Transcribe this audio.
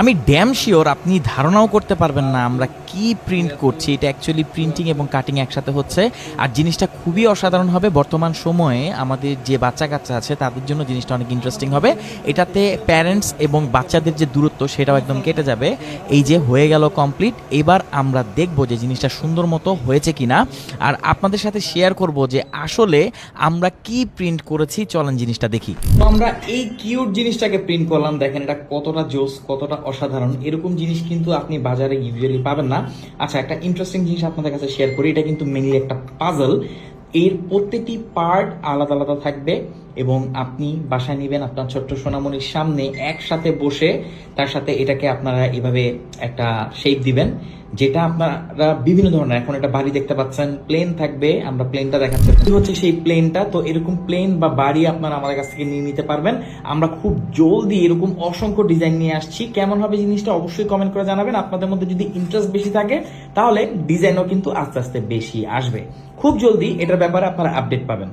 আমি damn sure আপনি ধারণাও করতে পারবেন না আমরা কি প্রিন্ট করছি। এটা অ্যাকচুয়ালি প্রিন্টিং এবং কাটিং একসাথে হচ্ছে। আর জিনিসটা খুবই অসাধারণ হবে। বর্তমান সময়ে আমাদের যে বাচ্চা কাচ্চা আছে, তাদের জন্য জিনিসটা অনেক ইন্টারেস্টিং হবে। এটাতে প্যারেন্টস এবং বাচ্চাদের যে দূরত্ব, সেটাও একদম কেটে যাবে। এই যে হয়ে গেল কমপ্লিট এবার আমরা দেখব যে জিনিসটা সুন্দর মতো হয়েছে কিনা। আর আপনাদের সাথে শেয়ার করব যে আসলে আমরা কি প্রিন্ট করেছি। চলেন জিনিসটা দেখি। তো আমরা এই কিউট জিনিসটাকে প্রিন্ট করলাম। দেখেন এটা কতটা জোস, কতটা অসাধারণ। এরকম জিনিস কিন্তু আপনি বাজারে ইউজুয়ালি পাবেন না। আচ্ছা একটা ইন্টারেস্টিং জিনিস আপনাদের কাছে শেয়ার করি, এটা কিন্তু মেনলি একটা পাজল এর প্রত্যেকটি পার্ট আলাদা আলাদা থাকবে। এবং আপনি বাসায় নেবেন আপনার ছোট্ট সোনামণির সামনে একসাথে বসে তার সাথে এটাকে আপনারা এভাবে একটা শেপ দিবেন, যেটা আপনারা বিভিন্ন ধরনের, এখন একটা বাড়ি দেখতে পাচ্ছেন প্লেন থাকবে, আমরা প্লেনটা দেখাচ্ছি। হচ্ছে সেই প্লেনটা তো এরকম প্লেন বা বাড়ি আপনারা আমাদের কাছ থেকে নিয়ে নিতে পারবেন। আমরা খুব জলদি এরকম অসংখ্য ডিজাইন নিয়ে আসছি। কেমন হবে জিনিসটা অবশ্যই কমেন্ট করে জানাবেন। আপনাদের মধ্যে যদি ইন্টারেস্ট বেশি থাকে, তাহলে ডিজাইনও কিন্তু আস্তে আস্তে বেশি আসবে। খুব জলদি এটার ব্যাপারে আপনারা আপডেট পাবেন।